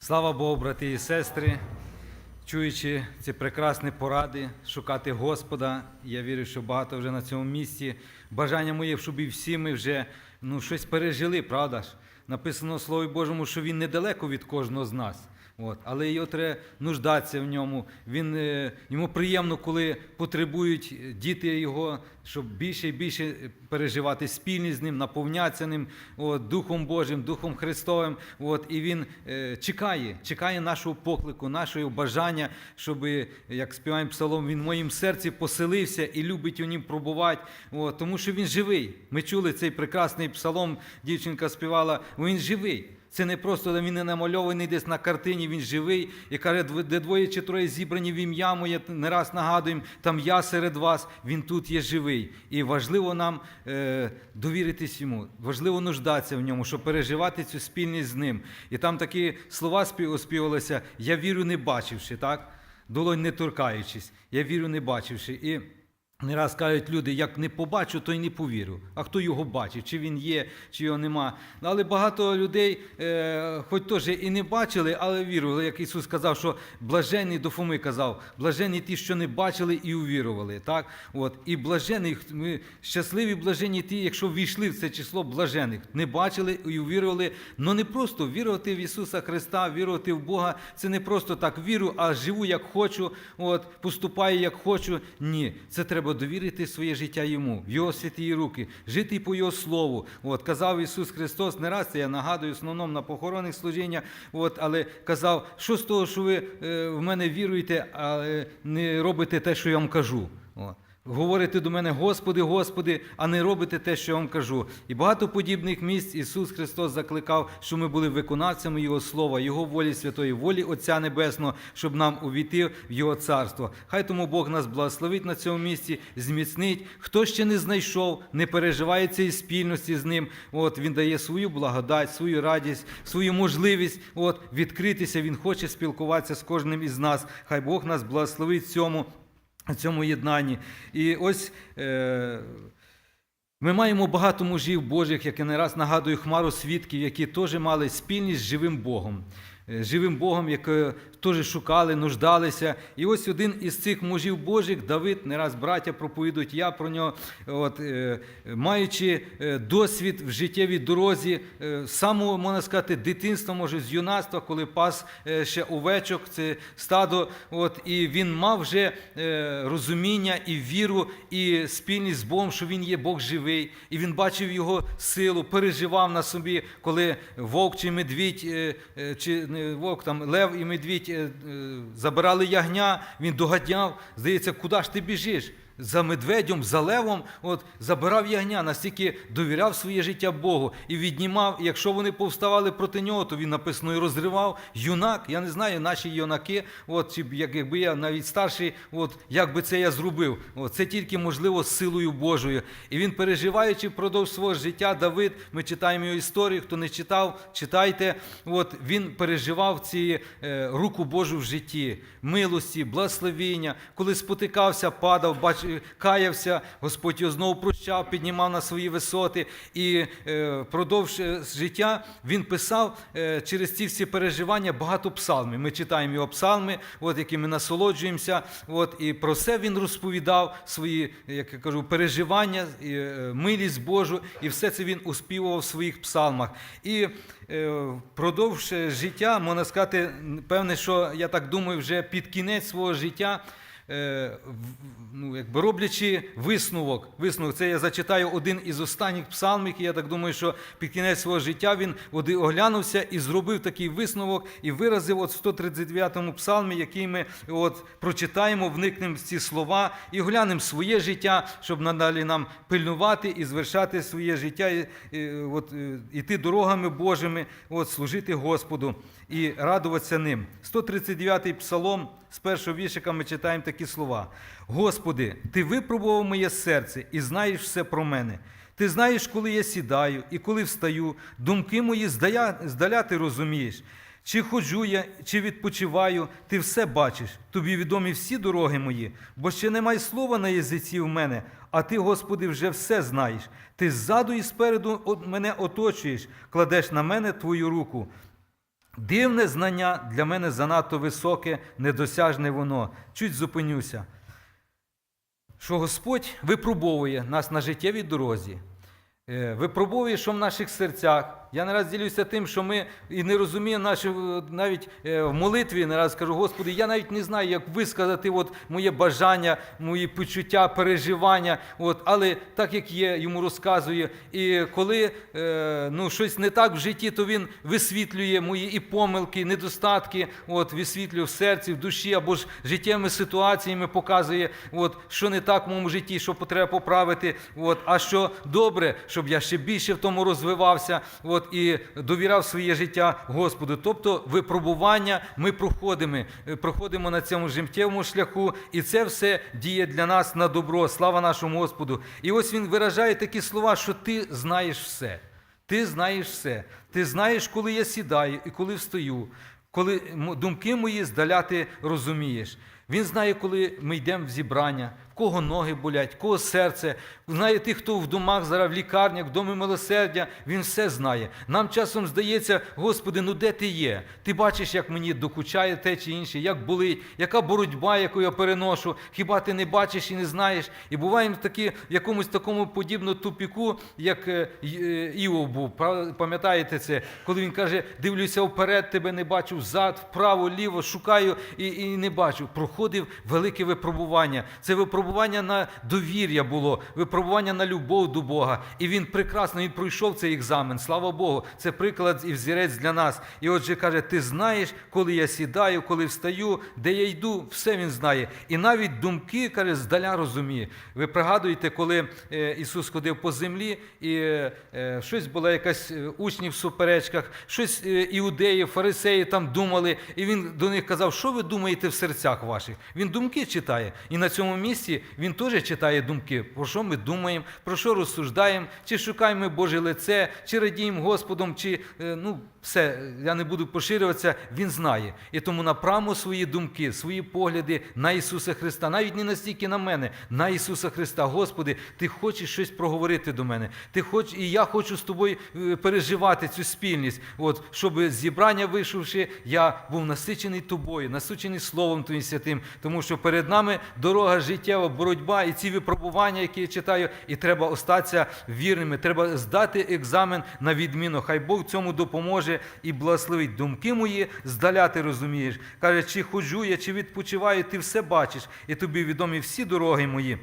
Слава Богу, брати і сестри, чуючи ці прекрасні поради, шукати Господа. Я вірю, що багато вже на цьому місці. Бажання моє, щоб і всі ми вже ну, щось пережили, правда ж? Написано в Слові Божому, що він недалеко від кожного з нас. От. Але його треба нуждатися в ньому. Він, е, йому приємно, коли потребують діти його, щоб більше і більше переживати спільність з ним, наповнятися ним от, Духом Божим, Духом Христовим. От, і він е, чекає, чекає нашого поклику, нашого бажання, щоб, як співаємо псалом, він в моїм серці поселився і любить у нім пробувати. От, тому що він живий. Ми чули цей прекрасний псалом, дівчинка співала, він живий. Це не просто він не намальований десь на картині, він живий і каже, де двоє чи троє зібрані в ім'я моє, не раз нагадуємо, там я серед вас, він тут є живий. І важливо нам е, довіритись йому, важливо нуждатися в ньому, щоб переживати цю спільність з ним. І там такі слова спів- оспівалися, я вірю, не бачивши, так? Долонь не торкаючись, я вірю, не бачивши. І не раз кажуть люди, як не побачу, то й не повірю. А хто його бачив, чи він є, чи його нема. Але багато людей, е, хоч теж і не бачили, але вірували. Як Ісус сказав, що блаженні до Фоми казав, блаженні ті, що не бачили і увірували. Так? От. І блаженні, ми щасливі блаженні ті, якщо ввійшли в це число блажених, не бачили і увірували. але не просто вірувати в Ісуса Христа, вірувати в Бога. Це не просто так віру, а живу як хочу, от, поступаю як хочу. Ні, це треба довірити своє життя йому, в його святі руки, жити по його слову. От, казав Ісус Христос, не раз це я нагадую, в основному на похоронних служіннях, от, але казав, що з того, що ви е, в мене віруєте, але не робите те, що я вам кажу. От. Говорите до мене, Господи, Господи, а не робите те, що я вам кажу. І багато подібних місць Ісус Христос закликав, що ми були виконавцями Його Слова, Його волі святої, волі Отця Небесного, щоб нам увійти в Його царство. Хай тому Бог нас благословить на цьому місці, зміцнить. Хто ще не знайшов, не переживає цієї спільності з ним. От Він дає свою благодать, свою радість, свою можливість от, відкритися. Він хоче спілкуватися з кожним із нас. Хай Бог нас благословить цьому цьому єднанні. І ось е, ми маємо багато мужів Божих, як я не раз нагадую, хмару свідків, які теж мали спільність з живим Богом. Е, Живим Богом, які теж шукали, нуждалися. І ось один із цих мужів Божих, Давид, не раз браття проповідують, я про нього, от, е, маючи е, досвід в життєвій дорозі, самого, можна сказати, дитинства, може, з юнацтва, коли пас ще овечок, це стадо, от, і він мав вже розуміння і віру, і спільність з Богом, що він є Бог живий, і він бачив його силу, переживав на собі, коли вовк чи медвідь, чи не вовк, там лев і медвідь е, е, забирали ягня, він доганяв, здається, куди ж ти біжиш? За медведем, за левом, от забирав ягня, настільки довіряв своє життя Богу і віднімав. Якщо вони повставали проти нього, то він написано і розривав. Юнак, я не знаю, наші юнаки, от чи як, якби я навіть старший, от як би це я зробив. От, це тільки можливо з силою Божою. І він, переживаючи впродовж свого життя, Давид, ми читаємо його історію. Хто не читав, читайте. От він переживав ці е, руку Божу в житті, милості, благословіння, коли спотикався, падав, бач, каявся, Господь його знову прощав, піднімав на свої висоти. І е, впродовж е, життя він писав е, через ці всі переживання багато псалмів. Ми читаємо його псалми, от, якими насолоджуємося. От, і про це він розповідав свої, як я кажу, переживання, е, милість Божу, і все це він успівував в своїх псалмах. І е, впродовж е, життя, можна сказати, певне, що я так думаю, вже під кінець свого життя. Е, Ну, якби роблячи висновок, висновок, це я зачитаю один із останніх псалмів, і я так думаю, що під кінець свого життя він оди- оглянувся і зробив такий висновок і виразив от в 139-му псалмі, який ми от прочитаємо, вникнемо в ці слова і оглянемо своє життя, щоб надалі нам пильнувати і звершати своє життя, і, і, от, е, іти дорогами Божими, от, служити Господу і радуватися ним. 139-й псалом з першого віршика ми читаємо такі слова. Господи, Ти випробував моє серце і знаєш все про мене. Ти знаєш, коли я сідаю і коли встаю, думки мої здаля, здаля ти розумієш. Чи ходжу я, чи відпочиваю, ти все бачиш, тобі відомі всі дороги мої, бо ще немає слова на язиці в мене, а ти, Господи, вже все знаєш. Ти ззаду і спереду мене оточуєш, кладеш на мене твою руку. Дивне знання для мене занадто високе, недосяжне воно. Чуть зупинюся. Що Господь випробовує нас на життєвій дорозі, Е, випробовує, що в наших серцях. Я не раз ділюся тим, що ми і не розуміємо наші, е, навіть е, в молитві, не раз кажу, Господи, я навіть не знаю, як висказати от моє бажання, мої почуття, переживання. От, але так як є, йому розказує. І коли е, ну, щось не так в житті, то він висвітлює мої і помилки, і недостатки, от, висвітлює в серці, в душі, або ж життєвими ситуаціями показує, от, що не так в моєму житті, що треба поправити, от, а що добре, щоб я ще більше в тому розвивався. От, і довіряв своє життя Господу. Тобто випробування ми проходимо, е, проходимо на цьому життєвому шляху, і це все діє для нас на добро. Слава нашому Господу. І ось він виражає такі слова, що ти знаєш все. Ти знаєш все. Ти знаєш, коли я сідаю і коли встаю, коли думки мої здаля ти розумієш. Він знає, коли ми йдемо в зібрання, кого ноги болять, кого серце. Знає тих, хто в домах, зараз в лікарнях, в домі милосердя. Він все знає. Нам часом здається, Господи, ну де ти є? Ти бачиш, як мені докучає те чи інше, як болить, яка боротьба, яку я переношу. Хіба ти не бачиш і не знаєш? І буваємо такі, в якомусь такому подібному тупіку, як е, е, Іов був. Пам'ятаєте це? Коли він каже, дивлюся вперед, тебе не бачу, взад, вправо, ліво, шукаю і, і не бачу. Проходив велике випробування. Це випробування на довір'я було, випробування на любов до Бога. І він прекрасно він пройшов цей екзамен. Слава Богу, це приклад і взірець для нас. І отже каже: ти знаєш, коли я сідаю, коли встаю, де я йду, все він знає. І навіть думки каже, здаля розуміє. Ви пригадуєте, коли е, Ісус ходив по землі, і е, е, щось була якась учні в суперечках, щось іудеї, фарисеї там думали, і він до них казав, що ви думаєте в серцях ваших? Він думки читає. І на цьому місці він теж читає думки, про що ми думаємо, про що розсуждаємо, чи шукаємо Боже лице, чи радіємо Господом, чи е, ну. Все, я не буду поширюватися, він знає. І тому направимо свої думки, свої погляди на Ісуса Христа, навіть не настільки на мене, на Ісуса Христа. Господи, Ти хочеш щось проговорити до мене. Ти хоч, і я хочу з тобою е, переживати цю спільність, от, щоб зібрання вийшовши, я був насичений тобою, насичений Словом Твоїм святим, тому що перед нами дорога життєва, боротьба і ці випробування, які я читаю, і треба остатися вірними, треба здати екзамен на відміну. Хай Бог цьому допоможе і благословить думки мої, здаля ти розумієш. Каже, чи ходжу я, чи відпочиваю, ти все бачиш, і тобі відомі всі дороги мої.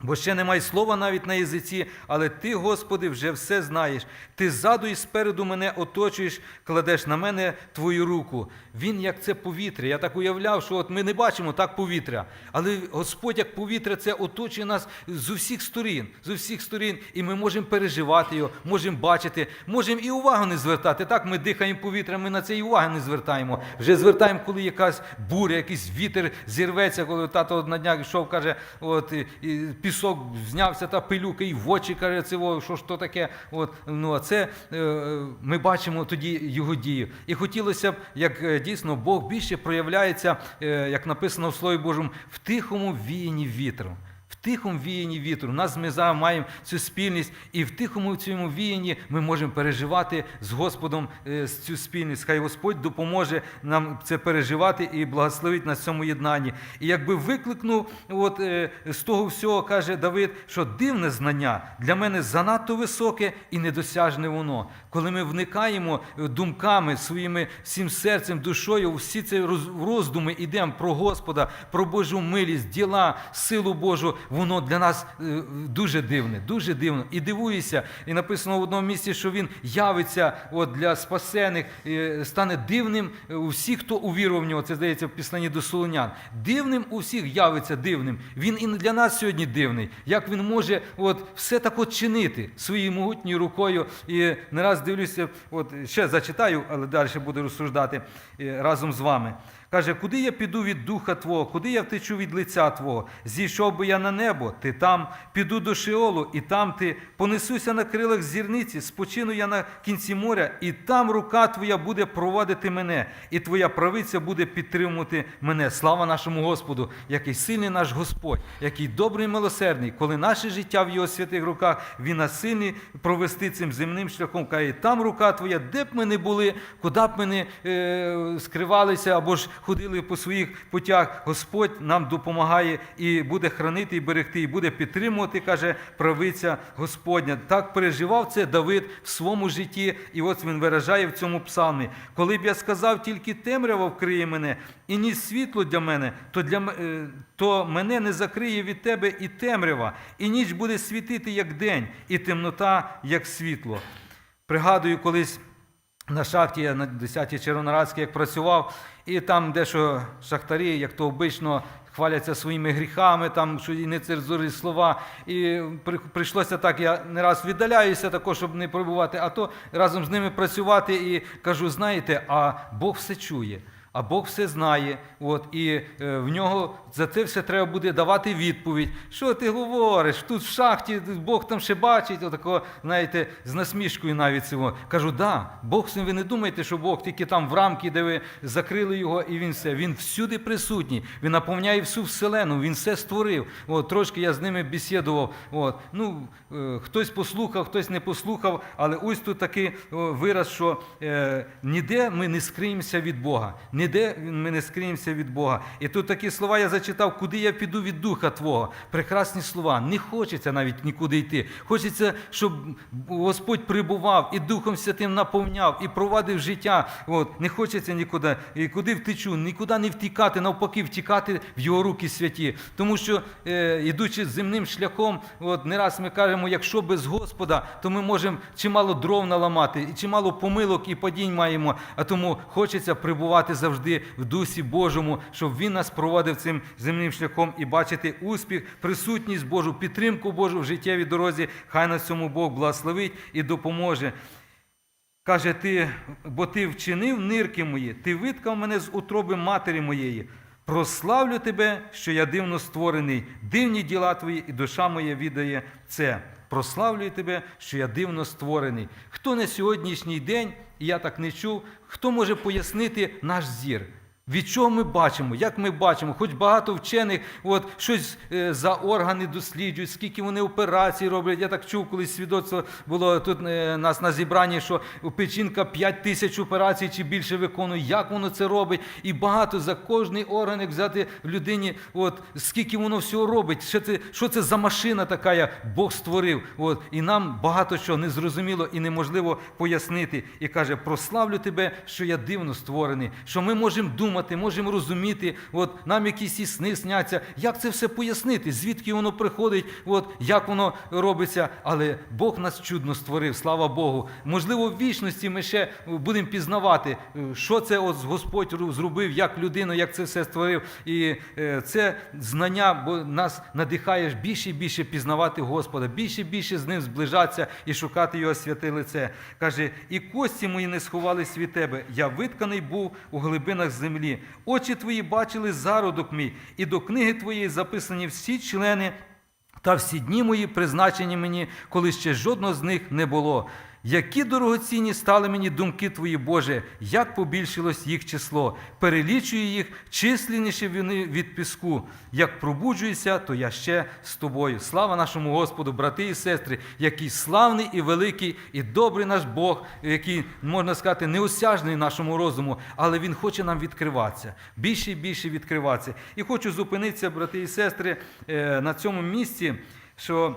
Бо ще немає слова навіть на язиці, але ти, Господи, вже все знаєш. Ти ззаду і спереду мене оточуєш, кладеш на мене твою руку. Він як це повітря. Я так уявляв, що от ми не бачимо так повітря. Але Господь, як повітря, це оточує нас з усіх сторін, з усіх сторін, і ми можемо переживати його, можемо бачити, можемо і увагу не звертати. Так, ми дихаємо повітря, ми на це і уваги не звертаємо. Вже звертаємо, коли якась буря, якийсь вітер зірветься, коли тато на днях йшов, каже, от і, пісок знявся та пилюка, і в очі каже, во, що ж то таке. От, ну, а це е, ми бачимо тоді його дію. І хотілося б, як е, дійсно Бог більше проявляється, е, як написано в Слові Божому, в тихому віянні вітру. Тихому віянні вітру. Нас ми зараз маємо цю спільність, і в тихому цьому віянні ми можемо переживати з Господом е, цю спільність. Хай Господь допоможе нам це переживати і благословить на цьому єднанні. І якби викликнув от, е, з того всього, каже Давид, що дивне знання для мене занадто високе і недосяжне воно. Коли ми вникаємо е, думками своїми всім серцем, душою, всі ці роздуми йдемо про Господа, про Божу милість, діла, силу Божу, воно для нас е, дуже дивне, дуже дивно. І дивуюся, і написано в одному місці, що він явиться от, для спасених, стане дивним е, у всіх, хто увірував в нього. Це здається в післанні до Солонян. Дивним у всіх явиться дивним. Він і для нас сьогодні дивний. Як він може от, все так от чинити своєю могутньою рукою. І не раз дивлюся, от ще зачитаю, але далі буду розсуждати е, разом з вами. Каже, куди я піду від духа Твого, куди я втечу від лиця Твого? Зійшов би я на небо, ти там, піду до Шеолу, і там ти понесуся на крилах зірниці, спочину я на кінці моря, і там рука Твоя буде проводити мене, і Твоя правиця буде підтримувати мене. Слава нашому Господу, який сильний наш Господь, який добрий і милосердний, коли наше життя в Його святих руках, Він нас сильний провести цим земним шляхом. Каже, там рука Твоя, де б ми не були, куди б ми не е, скривалися або ж ходили по своїх путях, Господь нам допомагає і буде хранити і берегти, і буде підтримувати, каже правиця Господня. Так переживав це Давид в своєму житті, і от він виражає в цьому псалмі. Коли б я сказав, тільки темрява вкриє мене, і ні світло для мене, то, для, е, то мене не закриє від тебе і темрява, і ніч буде світити, як день, і темнота, як світло. Пригадую, колись на шахті я на 10-й Червонорадській як працював, і там дещо шахтарі, як то обично, хваляться своїми гріхами, там що і нецензурні слова. І при- прийшлося так, я не раз віддаляюся, також, щоб не пробувати, а то разом з ними працювати і кажу, знаєте, а Бог все чує. А Бог все знає, от, і е, в нього за це все треба буде давати відповідь. Що ти говориш? Тут в шахті Бог там ще бачить, отако, знаєте, з насмішкою навіть цього. Кажу, да, Бог ви не думайте, що Бог тільки там в рамки, де ви закрили його, і він все. Він всюди присутній, він наповняє всю вселену, він все створив. От, трошки я з ними бесідував. От, ну, е, хтось послухав, хтось не послухав, але ось тут такий вираз, що е, ніде ми не скриємося від Бога. Ніде ми не скриємося від Бога. І тут такі слова я зачитав, куди я піду від Духа Твого. Прекрасні слова. Не хочеться навіть нікуди йти. Хочеться, щоб Господь прибував і Духом Святим наповняв, і провадив життя. От, не хочеться нікуди. І куди втечу, нікуди не втікати, навпаки, втікати в його руки святі. Тому що, е, ідучи земним шляхом, от не раз ми кажемо, якщо без Господа, то ми можемо чимало дров наламати, і чимало помилок і падінь маємо. А тому хочеться прибувати завжди в Дусі Божому, щоб Він нас проводив цим земним шляхом і бачити успіх, присутність Божу, підтримку Божу в життєвій дорозі. Хай нас цьому Бог благословить і допоможе. Каже, ти, бо ти вчинив нирки мої, ти виткав мене з утроби матері моєї. Прославлю тебе, що я дивно створений, дивні діла твої, і душа моя віддає це. Прославлюю тебе, що я дивно створений. Хто на сьогоднішній день, і я так не чув, хто може пояснити наш зір? Від чого ми бачимо, як ми бачимо, хоч багато вчених от, щось е, за органи досліджують, скільки вони операцій роблять. Я так чув, колись свідоцтво було тут е, нас на зібранні, що печінка 5 тисяч операцій чи більше виконує, як воно це робить. І багато за кожний орган, як взяти людині, от, скільки воно всього робить, що це, що це за машина така, як Бог створив. От, і нам багато чого незрозуміло і неможливо пояснити. І каже, прославлю тебе, що я дивно створений, що ми можемо думати, можемо розуміти, от, нам якісь і сни сняться. Як це все пояснити? Звідки воно приходить, от, як воно робиться. Але Бог нас чудно створив, слава Богу. Можливо, в вічності ми ще будемо пізнавати, е, що це от Господь зробив, як людину, як це все створив. І е, це знання бо нас надихає більше і більше пізнавати Господа, більше і більше з ним зближатися і шукати його святе лице. Каже, і кості мої не сховались від тебе. Я витканий був у глибинах землі. Очі твої бачили зародок мій, і до книги твоєї записані всі члени та всі дні мої призначені мені, коли ще жодного з них не було. Які дорогоцінні стали мені думки Твої, Боже, як побільшилось їх число, перелічую їх, численніші від піску. Як пробуджуюся, то я ще з тобою. Слава нашому Господу, брати і сестри, який славний і великий, і добрий наш Бог, який, можна сказати, неосяжний нашому розуму, але Він хоче нам відкриватися, більше і більше відкриватися. І хочу зупинитися, брати і сестри, е, на цьому місці, що.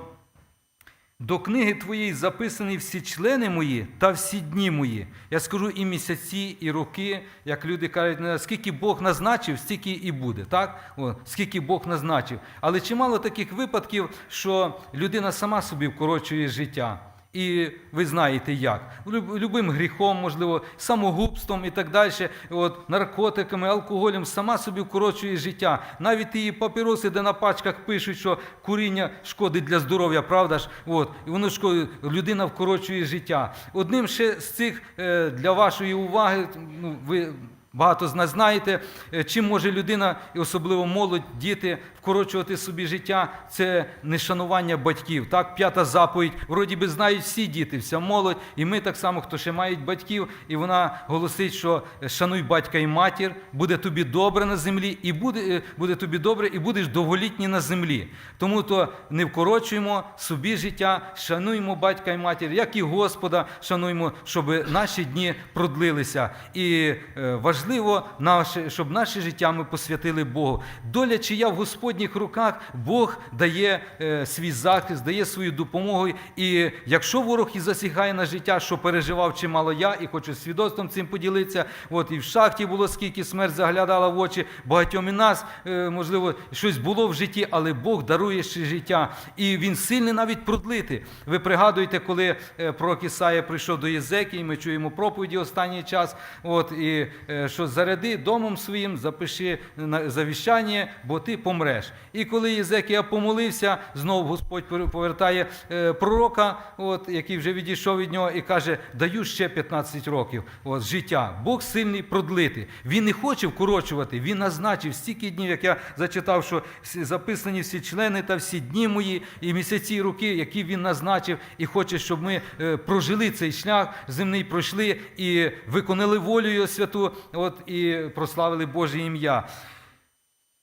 До книги твоєї записані всі члени мої та всі дні мої. Я скажу і місяці, і роки, як люди кажуть, «Ну, скільки Бог назначив, стільки і буде. Так? О, скільки Бог назначив. Але чимало таких випадків, що людина сама собі вкорочує життя. І ви знаєте як. Люб- Любим гріхом, можливо, самогубством і так далі, от, наркотиками, алкоголем сама собі вкорочує життя. Навіть ті папіроси, де на пачках пишуть, що куріння шкодить для здоров'я, правда ж? От, і воно шкодить, людина вкорочує життя. Одним ще з цих е, для вашої уваги, ну, ви Багато з нас знаєте, е, чим може людина, і особливо молодь, діти, вкорочувати собі життя, це нешанування батьків. Так, п'ята заповідь. Вроді би знають всі діти, вся молодь, і ми так само, хто ще мають батьків, і вона голосить, що е, шануй батька і матір, буде тобі добре на землі, і буде, е, буде тобі добре, і будеш довголітній на землі. Тому то не вкорочуємо собі життя, шануємо батька і матір, як і Господа, шануємо, щоб наші дні продлилися. І е, важливо, наше, щоб наше життя ми посвятили Богу. Доля чия в Господніх руках Бог дає е, свій захист, дає свою допомогу. І якщо ворог і засягає на життя, що переживав чимало я, і хочу свідоцтвом цим поділитися. От і в шахті було скільки смерть заглядала в очі, багатьом і нас, е, можливо, щось було в житті, але Бог дарує ще життя. І він сильний навіть продлити. Ви пригадуєте, коли е, пророк Ісая прийшов до Єзекії, ми чуємо проповіді останній час. От і е, що заряди домом своїм, запиши завіщання, бо ти помреш. І коли Єзекія помолився, знову Господь повертає е, пророка, от, який вже відійшов від нього, і каже: даю ще 15 років от, життя. Бог сильний продлити. Він не хоче вкорочувати, він назначив стільки днів, як я зачитав, що записані всі члени та всі дні мої і місяці, і роки, які він назначив, і хоче, щоб ми е, прожили цей шлях земний, пройшли і виконали волю його святу, от і прославили Боже ім'я.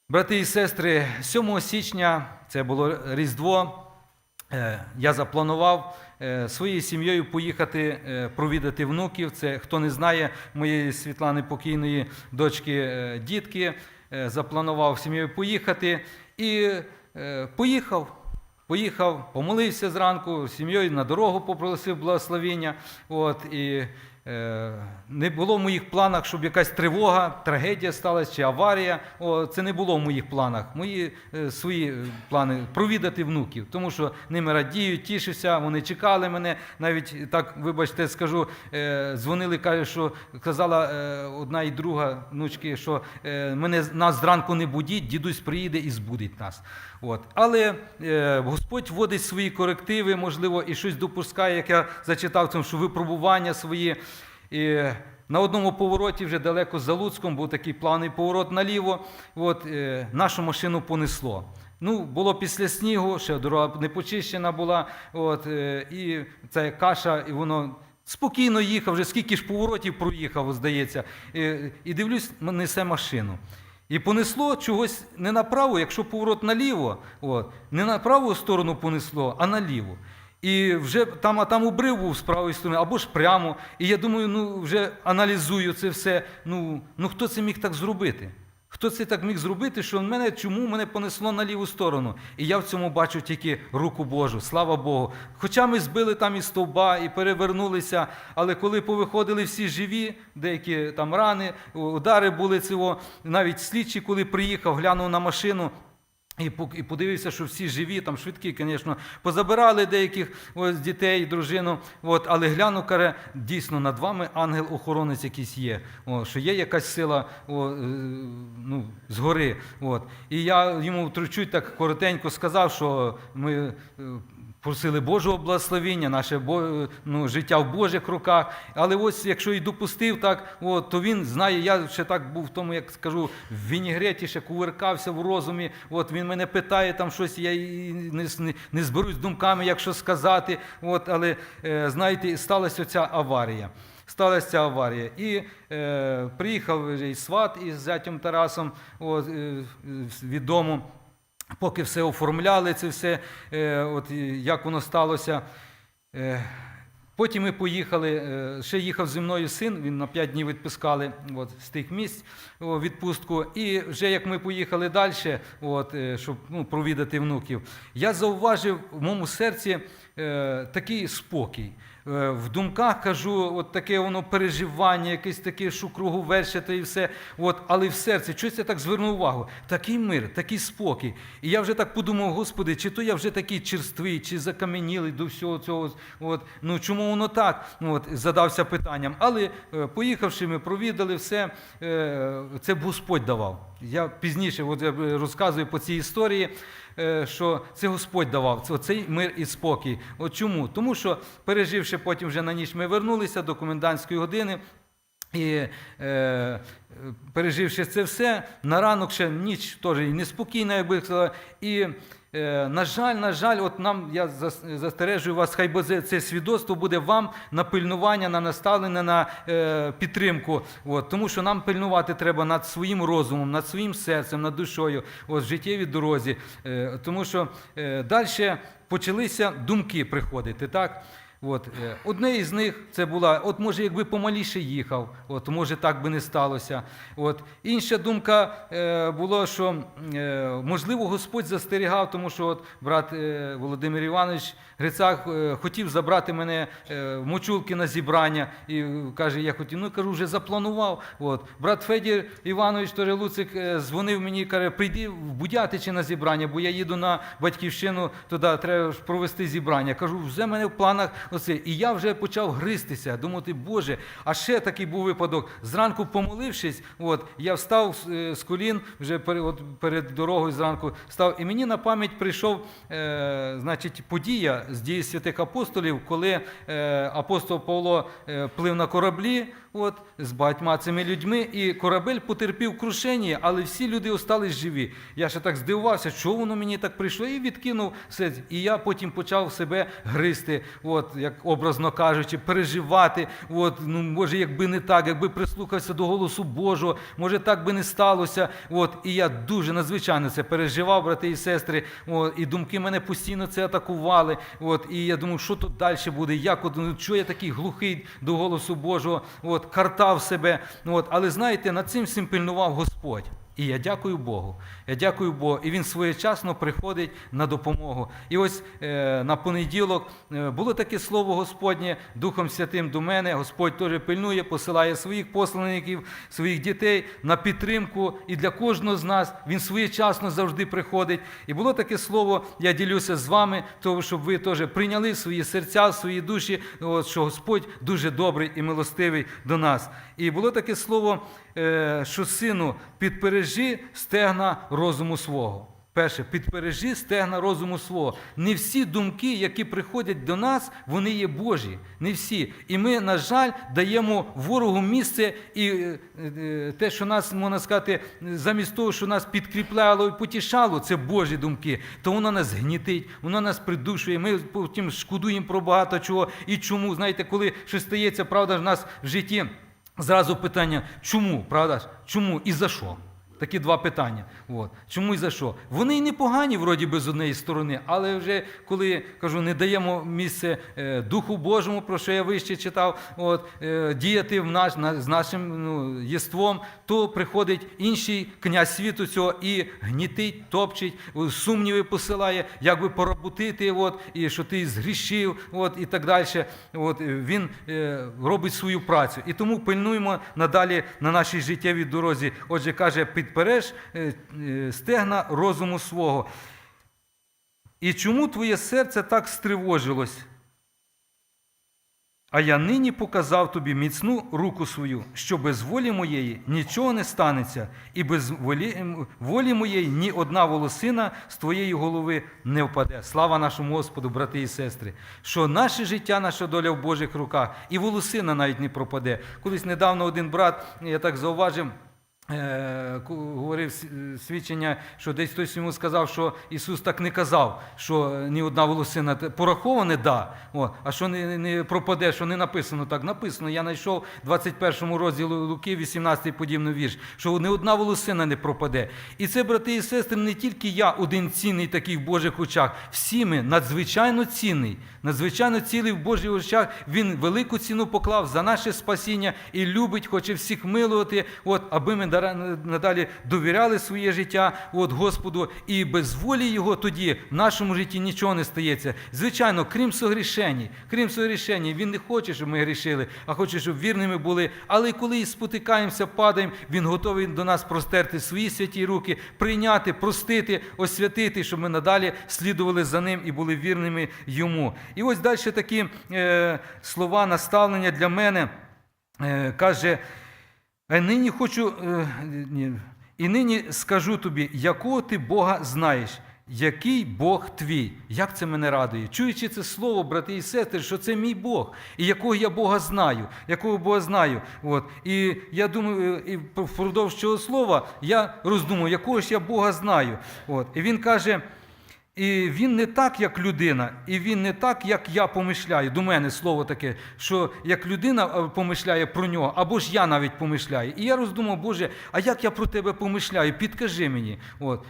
Брати і сестри, 7 січня це було Різдво. е, Я запланував е, своєю сім'єю поїхати е, провідати внуків. Це хто не знає моєї Світлани покійної дочки дітки. Запланував сім'єю поїхати і поїхав. Поїхав, помолився зранку, сім'єю на дорогу попросив благословення. От, і не було в моїх планах, щоб якась тривога, трагедія сталася чи аварія. О, це не було в моїх планах. Мої е, свої е, плани провідати внуків, тому що ними радію, тішився, вони чекали мене. Навіть так, вибачте, скажу, е, дзвонили, каже, що казала е, одна і друга внучки, що е, мене нас зранку не будіть, дідусь приїде і збудить нас. От. Але е, Господь вводить свої корективи, можливо, і щось допускає, як я зачитав, цим, що випробування свої. І на одному повороті, вже далеко за Луцьком, був такий плавний поворот наліво. От, е, нашу машину понесло. Ну, було після снігу, ще дорога не почищена була. От, е, і це каша, і воно. Спокійно їхав, вже скільки ж поворотів проїхав, здається. І, і дивлюсь, несе машину. І понесло чогось не направо, якщо поворот наліво, от, не на праву сторону понесло, а наліво. І вже там, а там убрив був з правої сторони, або ж прямо. І я думаю, ну вже аналізую це все. Ну, ну хто це міг так зробити? Хто це так міг зробити, що мене, чому мене понесло на ліву сторону? І я в цьому бачу тільки руку Божу, слава Богу. Хоча ми збили там і стовба, і перевернулися, але коли повиходили всі живі, деякі там рани, удари були цього, навіть слідчі, коли приїхав, глянув на машину. І подивився, що всі живі, там швидкі, звісно, позабирали деяких ось, дітей, дружину. От, але гляну, каже, дійсно над вами ангел-охоронець якийсь є, о, що є якась сила о, е, ну, згори. От. І я йому тручуть так коротенько сказав, що ми. Просили Божого благословення, наше ну, життя в Божих руках. Але ось якщо і допустив так, от, то він знає, я ще так був в тому, як скажу, в вінігреті ще кувиркався в розумі. От він мене питає там щось, я і не, не, не зберусь думками, як що сказати. От, але е, знаєте, сталася ця аварія. Сталася ця аварія. І е, приїхав і сват із зятем Тарасом от, е, від дому. Поки все оформляли, це все, е, от, як воно сталося. Е, потім ми поїхали, е, ще їхав зі мною син, він на 5 днів відпускали от, з тих місць о, відпустку. І вже як ми поїхали далі, от, щоб ну, провідати внуків, я зауважив в моєму серці е, такий спокій. Е, В думках кажу, от таке воно переживання, якесь таке, вершити і все. От, але в серці, щось я так звернув увагу. Такий мир, такий спокій. І я вже так подумав, Господи, чи то я вже такий черствий, чи закам'янілий до всього цього. От, ну чому воно так? Ну, от, задався питанням. Але е, поїхавши, ми провідали все, е, це б Господь давав. Я пізніше от, я розказую по цій історії що це Господь давав цей мир і спокій. От чому? Тому що, переживши потім вже на ніч, ми вернулися до комендантської години. І е, переживши це все, на ранок ще ніч теж і неспокійна, я би сказала. І, е, на жаль, на жаль, от нам я зас- застережую вас, хай бо це свідоцтво буде вам на пильнування, на наставлення, на е, підтримку. От, тому що нам пильнувати треба над своїм розумом, над своїм серцем, над душою, от, в життєвій дорозі. Е, тому що е, далі почалися думки приходити. так? От, е, одне із них це була, от може, якби помаліше їхав, от, може так би не сталося. От. Інша думка е, була, що е, можливо Господь застерігав, тому що от, брат е, Володимир Іванович Грицак е, хотів забрати мене е, в мочулки на зібрання і е, каже, я хотів, ну кажу, вже запланував. От. Брат Федір Іванович теж Луцик е, дзвонив мені, каже, прийди в Будятичі на зібрання, бо я їду на батьківщину, туди треба ж провести зібрання. Кажу, вже в мене в планах оце. І я вже почав гристися, думати, Боже, а ще такий був випадок. Зранку помолившись, от, я встав е, з колін, вже перед, от, перед дорогою зранку став, і мені на пам'ять прийшов е, значить, подія з дії святих апостолів, коли е, апостол Павло е, плив на кораблі от, з багатьма цими людьми, і корабель потерпів крушення, але всі люди остались живі. Я ще так здивувався, що воно мені так прийшло, і відкинув все. І я потім почав себе гризти, от, як образно кажучи, переживати. От, ну, може, якби не так, якби прислухався до голосу Божого, може так би не сталося. От, і я дуже надзвичайно це переживав, брати і сестри. От, і думки мене постійно це атакували. От, і я думав, що тут далі буде, як от, ну, чого я такий глухий до голосу Божого, от, картав себе. От, але знаєте, над цим всім пильнував Господь. І я дякую Богу. Я дякую Богу. І він своєчасно приходить на допомогу. І ось е, на понеділок е, було таке слово Господнє Духом Святим до мене. Господь теж пильнує, посилає своїх посланників, своїх дітей на підтримку. І для кожного з нас він своєчасно завжди приходить. І було таке слово, я ділюся з вами, того, щоб ви теж прийняли свої серця, свої душі, от, що Господь дуже добрий і милостивий до нас. І було таке слово, е, що сину, підпережи стегна розуму свого. Перше, підпережи стегна розуму свого. Не всі думки, які приходять до нас, вони є Божі. Не всі. І ми, на жаль, даємо ворогу місце і е, е, те, що нас, можна сказати, замість того, що нас підкріпляло і потішало, це Божі думки, то воно нас гнітить, воно нас придушує. Ми потім шкодуємо про багато чого. І чому? Знаєте, коли щось стається, правда в нас в житті. Зразу питання, чому, правда? Чому і за що? Такі два питання. От. Чому і за що? Вони й непогані, вроді би, з однієї сторони, але вже коли кажу, не даємо місце е, Духу Божому, про що я вище читав, от, е, діяти в наш, на, з нашим ну, єством, то приходить інший князь світу цього і гнітить, топчить, сумніви посилає, як би поработити, от, і що ти згрішив, от, і так далі. От, е, він е, робить свою працю. І тому пильнуємо надалі на нашій життєвій дорозі. Отже, каже, підпереш е, е, стегна розуму свого. І чому твоє серце так стривожилось? А я нині показав тобі міцну руку свою, що без волі моєї нічого не станеться, і без волі, волі моєї ні одна волосина з твоєї голови не впаде. Слава нашому Господу, брати і сестри, що наше життя, наша доля в Божих руках, і волосина навіть не пропаде. Колись недавно один брат, я так зауважив, говорив свідчення, що десь хтось йому сказав, що Ісус так не казав, що ні одна волосина пораховане, да. О, а що не, не пропаде, що не написано так. Написано, я знайшов в 21 розділі Луки, 18 подібний вірш, що не одна волосина не пропаде. І це, брати і сестри, не тільки я один цінний такий в Божих очах. Всі ми надзвичайно цінний, надзвичайно цілий в Божих очах. Він велику ціну поклав за наше спасіння і любить, хоче всіх милувати, от, аби ми дара- надалі довіряли своє життя от, Господу, і без волі Його тоді в нашому житті нічого не стається. Звичайно, крім согрішень, крім согрішень, Він не хоче, щоб ми грішили, а хоче, щоб вірними були. Але коли спотикаємося, падаємо, Він готовий до нас простерти свої святі руки, прийняти, простити, освятити, щоб ми надалі слідували за ним і були вірними йому. І ось далі такі е, слова наставлення для мене. Е, каже, а нині хочу, е, і нині скажу тобі, якого ти Бога знаєш. який Бог твій? Як це мене радує? Чуючи це слово, брати і сестри, що це мій Бог, і якого я Бога знаю, якого Бога знаю. От. І я думаю, і впродовж цього слова я роздумав, якого ж я Бога знаю. От. І він каже. І він не так, як людина, і він не так, як я помишляю. До мене слово таке, що як людина помишляє про нього, або ж я навіть помишляю. І я роздумав, Боже, а як я про тебе помишляю? Підкажи мені. От.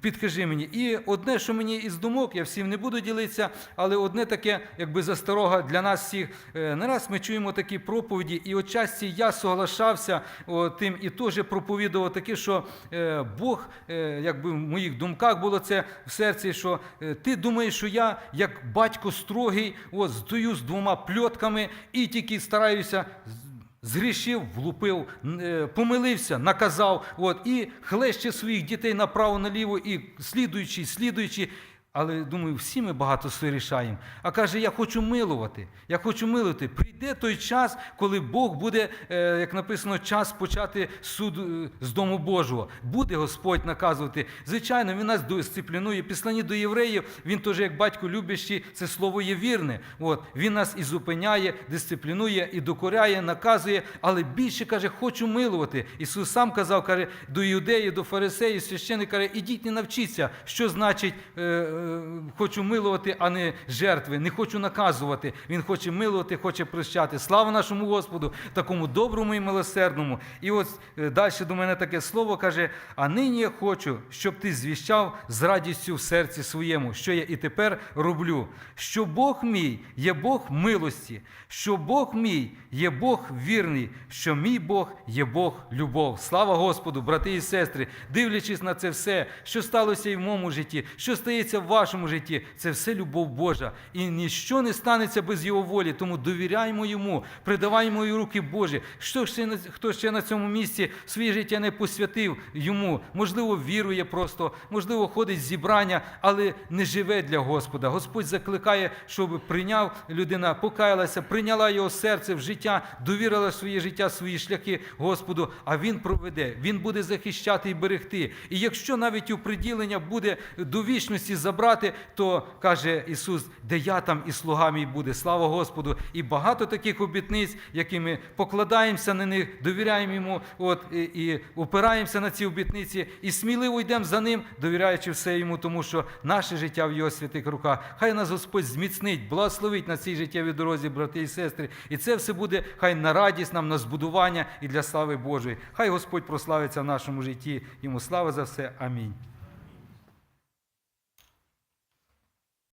Підкажи мені. І одне, що мені із думок, я всім не буду ділитися, але одне таке, якби засторога для нас всіх. Е, Не ми чуємо такі проповіді, і отчасті я соглашався о, тим і теж проповідував таке, що е, Бог, е, якби в моїх думках було це в серці, що е, ти думаєш, що я, як батько строгий, от, стою з двома пльотками і тільки стараюся згрішив, влупив, е, помилився, наказав, от, і хлеще своїх дітей направо-наліво, і слідуючи, слідуючи. Але думаю, всі ми багато рішаємо. А каже, я хочу милувати. Я хочу милувати. Прийде той час, коли Бог буде, е, як написано, час почати суд е, з дому Божого. Буде Господь наказувати. Звичайно, він нас дисциплінує. Післані до євреїв, він теж, як батько любящий, це слово є вірне. От, він нас і зупиняє, дисциплінує, і докоряє, наказує, але більше каже, хочу милувати. Ісус сам казав, каже, до юдеїв, до фарисеїв, священник каже, ідіть не навчіться, що значить е, хочу милувати, а не жертви. Не хочу наказувати. Він хоче милувати, хоче прощати. Слава нашому Господу, такому доброму і милосердному. І от е, далі до мене таке слово каже: а нині я хочу, щоб ти звіщав з радістю в серці своєму, що я і тепер роблю. Що Бог мій є Бог милості, що Бог мій є Бог вірний, що мій Бог є Бог любов. Слава Господу, брати і сестри, дивлячись на це все, що сталося і в моєму житті, що стається в вашому житті, це все любов Божа. І ніщо не станеться без Його волі. Тому довіряємо йому, придаваємо йому руки Божі. Що ще хто ще на цьому місці своє життя не посвятив йому? Можливо, вірує просто, можливо, ходить зібрання, але не живе для Господа. Господь закликає, щоб прийняв людина, покаялася, прийняла його серце в життя, довірила своє життя, свої шляхи Господу. А він проведе, він буде захищати і берегти. І якщо навіть у приділення буде до вічності забрати, то каже Ісус, де я там і слуга мій буде. Слава Господу! І багато таких обітниць, які ми покладаємося на них, довіряємо йому, от і, і опираємося на ці обітниці, і сміливо йдемо за ним, довіряючи все йому, тому що наше життя в його святих руках. Хай нас Господь зміцнить, благословить на цій життєвій дорозі, брати і сестри. І це все буде хай на радість нам, на збудування і для слави Божої. Хай Господь прославиться в нашому житті. Йому слава за все. Амінь.